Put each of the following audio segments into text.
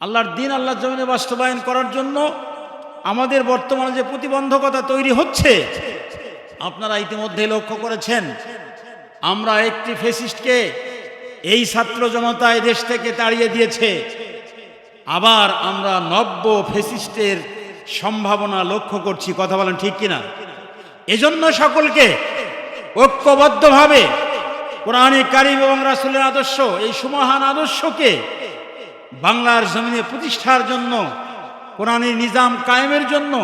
আল্লাহর দিন আল্লাহর জমিনে বাস্তবায়ন করার জন্য আমাদের বর্তমানে যে প্রতিবন্ধকতা তৈরি হচ্ছে, আপনারা ইতিমধ্যে লক্ষ্য করেছেন, আমরা একটি ফেসিস্টকে এই ছাত্র জনতা দেশ থেকে তাড়িয়ে দিয়েছে। আবার আমরা নব্য ফেসিস্টের সম্ভাবনা লক্ষ্য করছি, কথা বলেন ঠিক কিনা? এজন্য সকলকে ঐক্যবদ্ধভাবে কোরআনে কারিম এবং রাসুলের আদর্শ, এই সুমহান আদর্শকে বাংলার জমিনে প্রতিষ্ঠার জন্য, কোরআনের নিজাম কায়েমের জন্য,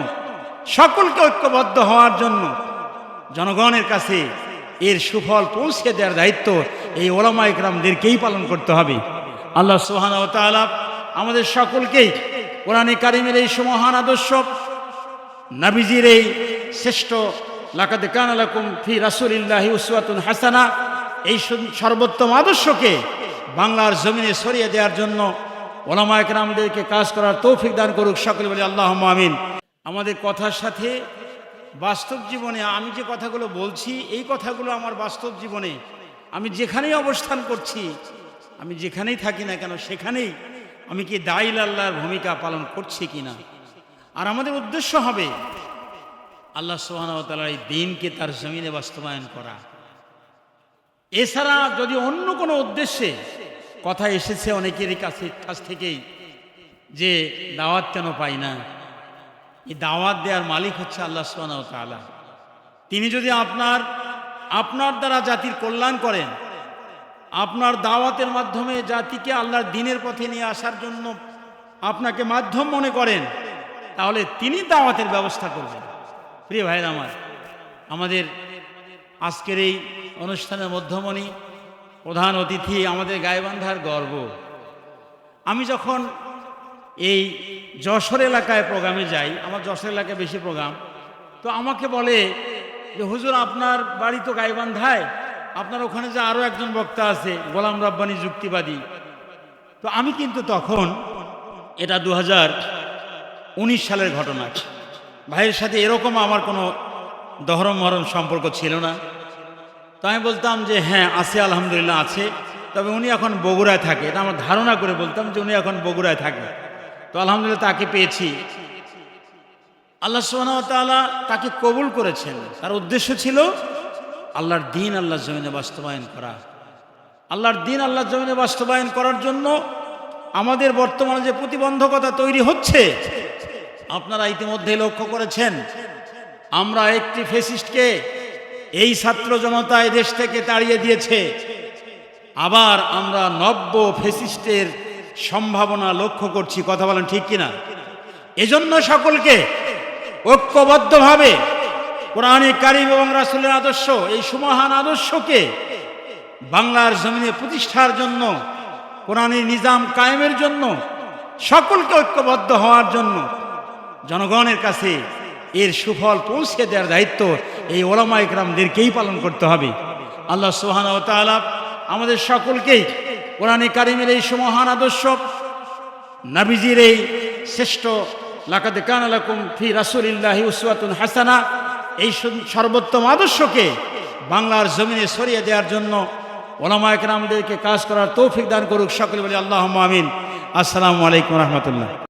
সকলকে ঐক্যবদ্ধ হওয়ার জন্য জনগণের কাছে এর সুফল পৌঁছে দেওয়ার দায়িত্ব এই ওলামা ইকরামদেরকেই পালন করতে হবে। আল্লাহ সোহান আমাদের সকলকেই কোরআনে কারিমের এই সুমহান আদর্শ, নাবিজির এই শ্রেষ্ঠ লাকাতে কান আলাকুম ফি রাসুলিল্লাহি উসওয়াতুন হাসানা, এই সর্বোত্তম আদর্শকে বাংলার জমিনে সরিয়ে দেওয়ার জন্য ওলামা একরামদেরকে কাজ করার তৌফিক দান করুক, সকলে বলি আল্লাহ আমিন। আমাদের কথার সাথে বাস্তব জীবনে আমি যে কথাগুলো বলছি, এই কথাগুলো আমার বাস্তব জীবনে আমি যেখানেই অবস্থান করছি, আমি যেখানেই থাকি না কেন, সেখানেই আমি কি দাইল আল্লাহর ভূমিকা পালন করছি কিনা? আর আমাদের উদ্দেশ্য হবে আল্লাহ সোহানতালার এই দিনকে তার জমিনে বাস্তবায়ন করা। এছাড়া যদি অন্য কোনো উদ্দেশ্যে কথা এসেছে অনেকেরই কাছে, কাছ থেকেই, যে দাওয়াত কেন পাই না? এই দাওয়াত দেওয়ার মালিক হচ্ছে আল্লাহ সোহানতালা তিনি যদি আপনার আপনার দ্বারা জাতির কল্যাণ করেন, আপনার দাওয়াতের মাধ্যমে জাতিকে আল্লাহর দিনের পথে নিয়ে আসার জন্য আপনাকে মাধ্যম মনে করেন, তাহলে তিনি দাওয়াতের ব্যবস্থা করবেন। প্রিয় ভাইয়ের আমার, আমাদের আজকের এই অনুষ্ঠানের মধ্যমণি প্রধান অতিথি আমাদের গায়েবান্ধার গর্ব। আমি যখন এই যশোর এলাকায় প্রোগ্রামে যাই, আমার যশোর এলাকায় বেশি প্রোগ্রাম, তো আমাকে বলে যে, হুজুর, আপনার বাড়ি তো গাইবান্ধায়, আপনার ওখানে যে আরও একজন বক্তা আছে, গোলাম রব্বানি যুক্তিবাদী। তো আমি কিন্তু তখন এটা দু উনিশ সালের ঘটনা। ভাইয়ের সাথে এরকম আমার কোনো দহরম মহরম সম্পর্ক ছিল না। তো আমি বলতাম যে হ্যাঁ আছে, আলহামদুলিল্লাহ, আছে। তবে উনি এখন বগুড়ায় থাকে। এটা আমার ধারণা করে বলতাম যে উনি এখন বগুড়ায় থাকে। তো আলহামদুলিল্লাহ তাকে পেয়েছি। আল্লাহ সোহানতালা তাকে কবুল করেছেন। তার উদ্দেশ্য ছিল আল্লাহর দিন আল্লাহর জমিনে বাস্তবায়ন করা। আল্লাহর দিন আল্লাহর জমিনে বাস্তবায়ন করার জন্য আমাদের বর্তমানে যে প্রতিবন্ধকতা তৈরি হচ্ছে, আপনারা ইতিমধ্যে লক্ষ্য করেছেন। আমরা একটি ফেসিস্টকে এই ছাত্র জনতা দেশ থেকে তাড়িয়ে দিয়েছে। আবার আমরা নব্য ফেসিস্টের সম্ভাবনা লক্ষ্য করছি, কথা বলেন ঠিক কিনা? এজন্য সকলকে ঐক্যবদ্ধভাবে কোরআনে কারিম এবং রাসুলের আদর্শ, এই সুমহান আদর্শকে বাংলার জমিনে প্রতিষ্ঠার জন্য, কোরআনের নিজাম কায়েমের জন্য, সকলকে ঐক্যবদ্ধ হওয়ার জন্য জনগণের কাছে এর সুফল পৌঁছে দেওয়ার দায়িত্ব এই ওলামা ইকরামদেরকেই পালন করতে হবে। আল্লাহ সোহান ও তাআলা আমাদের সকলকেই কোরআনে কারিমের এই সমহান আদর্শ, নাবিজির এই শ্রেষ্ঠ লাকাতে কান আলাকুম ফি রাসুলিল্লাহি উসওয়াতুন হাসানা, এই সর্বোত্তম আদর্শকে বাংলার জমিনে সরিয়ে দেওয়ার জন্য ওলামা একরামদেরকে কাজ করার তৌফিক দান করুক সকলে বলি আল্লাহ আমিন। আসসালামু আলাইকুম রহমতুল্লাহ।